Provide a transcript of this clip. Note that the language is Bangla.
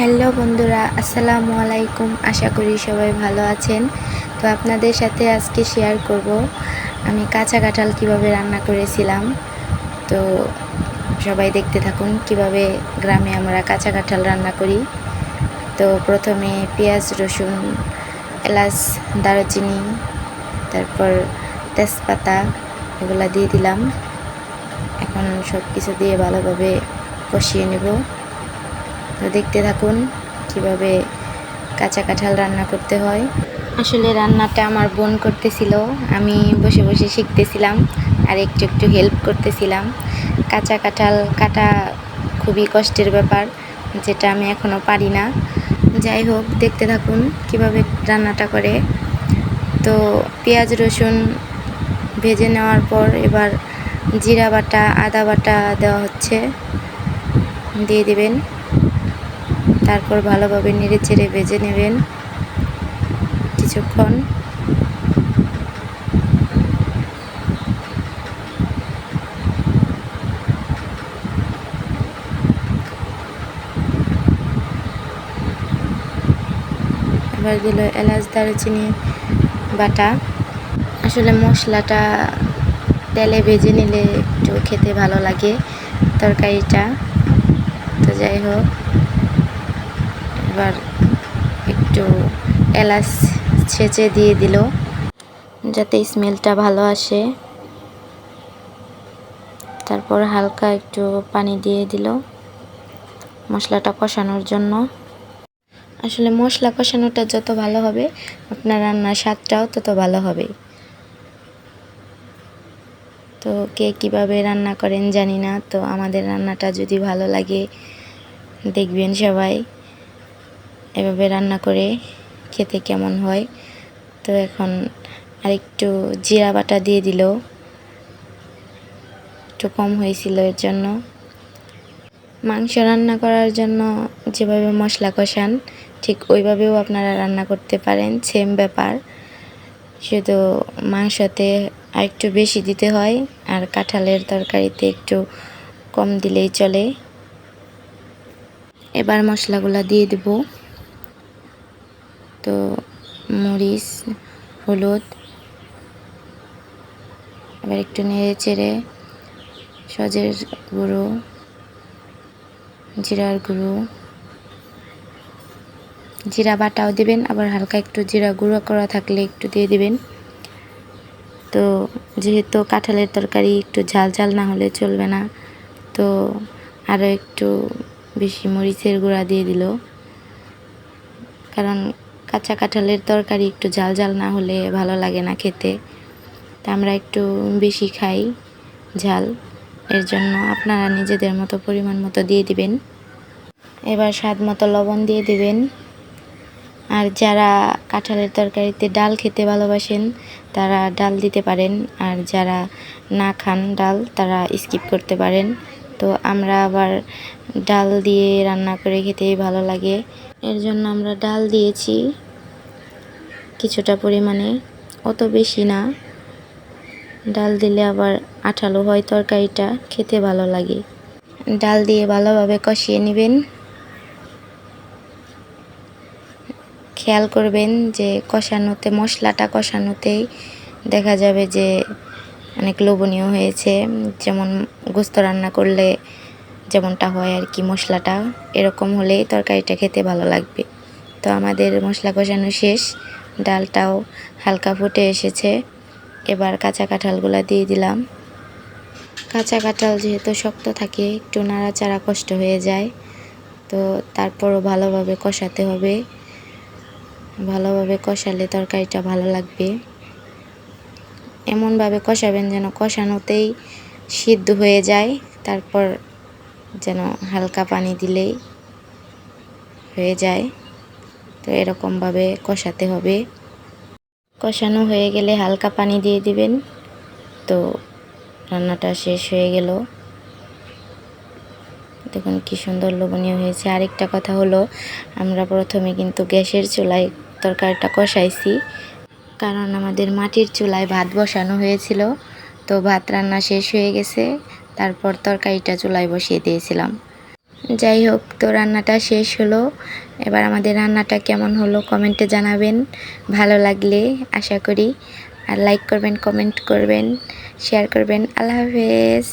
হ্যালো বন্ধুরা, আসসালামু আলাইকুম। আশা করি সবাই ভালো আছেন। তো আপনাদের সাথে আজকে শেয়ার করব আমি কাঁচা কাঁঠাল কীভাবে রান্না করেছিলাম। তো সবাই দেখতে থাকুন কীভাবে গ্রামে আমরা কাঁচা কাঁঠাল রান্না করি। তো প্রথমে পেঁয়াজ, রসুন, এলাচ, দারুচিনি, তারপর তেজপাতা এগুলা দিয়ে দিলাম। এখন সব কিছু দিয়ে ভালোভাবে কষিয়ে নেব। তো দেখতে থাকুন কীভাবে কাঁচা কাঁঠাল রান্না করতে হয়। আসলে রান্নাটা আমার বোন করতেছিল, আমি বসে বসে শিখতেছিলাম আর একটু একটু হেল্প করতেছিলাম। কাঁচা কাঁঠাল কাটা খুবই কষ্টের ব্যাপার, যেটা আমি এখনও পারি না। যাই হোক, দেখতে থাকুন কীভাবে রান্নাটা করে। তো পেঁয়াজ রসুন ভেজে নেওয়ার পর এবার জিরা বাটা, আদা বাটা দেওয়া হচ্ছে। দিয়ে দিবেন। তারপর ভালোভাবে নেড়ে চেড়ে ভেজে নেবেন কিছুক্ষণ। এবার দিল এলাচ, দারুচিনি, বাটা। আসলে মশলাটা তেলে ভেজে নিলে একটু খেতে ভালো লাগে তরকারিটা। তো যাই হোক। এবার একটু এলাচ ছেঁচে দিয়ে দিল, যাতে স্মেলটা ভালো আসে। তারপর হালকা একটু পানি দিয়ে দিল মশলাটা কষানোর জন্য। আসলে মশলা কষানোটা যত ভালো হবে, আপনার রান্নার স্বাদটাও তত ভালো হবে। তো কে কীভাবে রান্না করেন জানি না, তো আমাদের রান্নাটা যদি ভালো লাগে, দেখবেন সবাই। এভাবে রান্না করে খেতে কেমন হয়? তো এখন আরেকটু জিরা বাটা দিয়ে দিল। একটু কম হয়েছিল এর জন্য। মাংস রান্না করার জন্য যেভাবে মশলা কষান, ঠিক ওইভাবেও আপনারা রান্না করতে পারেন সেম ব্যাপার। শুধু মাংসতে আর একটু বেশি দিতে হয়, আর কাঁঠালের তরকারিতে একটু কম দিলেই চলে। এবার মশলাগুলো দিয়ে দেব। তো মরিচ, হলুদ আবার একটু নেড়ে চেড়ে সজের গুঁড়ো, জিরার গুঁড়ো, জিরা বাটাও দিবেন, আবার হালকা একটু জিরা গুঁড়ো করা থাকলে একটু দিয়ে দিবেন। তো যেহেতু কাঁঠালের তরকারি একটু ঝাল ঝাল না হলে চলবে না, তো আরও একটু বেশি মরিচের গুঁড়া দিয়ে দিল। কারণ কাঁচা কাঁঠালের তরকারি একটু ঝাল ঝাল না হলে ভালো লাগে না খেতে। তা আমরা একটু বেশি খাই ঝাল। এর জন্য আপনারা নিজেদের মতো পরিমাণ মতো দিয়ে দিবেন। এবার স্বাদ মতো লবণ দিয়ে দিবেন। আর যারা কাঁঠালের তরকারিতে ডাল খেতে ভালোবাসেন, তারা ডাল দিতে পারেন। আর যারা না খান ডাল, তারা স্কিপ করতে পারেন। তো আমরা আবার ডাল দিয়ে রান্না করে খেতেই ভালো লাগে। এর জন্য আমরা ডাল দিয়েছি কিছুটা পরিমাণে, অত বেশি না। ডাল দিলে আবার আঠালো হয় তরকারিটা, খেতে ভালো লাগে। ডাল দিয়ে ভালোভাবে কষিয়ে নেবেন। খেয়াল করবেন যে কষানোতে, মশলাটা কষানোতেই দেখা যাবে যে অনেক লোভনীয় হয়েছে। যেমন গোস্ত রান্না করলে যেমনটা হয় আর কি, মশলাটা, এরকম হলেই তরকারিটা খেতে ভালো লাগবে। তো আমাদের মশলা কষানো শেষ, ডালটাও হালকা ফুটে এসেছে। এবার কাঁচা কাঁঠালগুলো দিয়ে দিলাম। কাঁচা কাঁঠাল যেহেতু শক্ত থাকে, একটু নাড়াচাড়া কষ্ট হয়ে যায়। তো তারপরও ভালোভাবে কষাতে হবে। ভালোভাবে কষালে তরকারিটা ভালো লাগবে। এমনভাবে কষাবেন যেন কষানোতেই সিদ্ধ হয়ে যায়, তারপর যেন হালকা পানি দিলেই হয়ে যায়। তো এরকমভাবে কষাতে হবে। কষানো হয়ে গেলে হালকা পানি দিয়ে দিবেন। তো রান্নাটা শেষ হয়ে গেল। দেখুন কি সুন্দর লোভনীয় হয়েছে। আরেকটা কথা হলো, আমরা প্রথমে কিন্তু গ্যাসের চুলায় তরকারিটা কষাইছি। কারণ আমাদের মাটির চুলায় ভাত বসানো হয়েছিল। তো ভাত রান্না শেষ হয়ে গেছে। তারপর তরকারিটা চুলায় বসিয়ে দিয়েছিলাম। যাই হোক, তো রান্নাটা শেষ হলো। এবার আমাদের রান্নাটা কেমন হলো কমেন্টে জানাবেন। ভালো লাগলে আশা করি। আর লাইক করবেন কমেন্ট করবেন শেয়ার করবেন। আল্লাহ হাফেজ।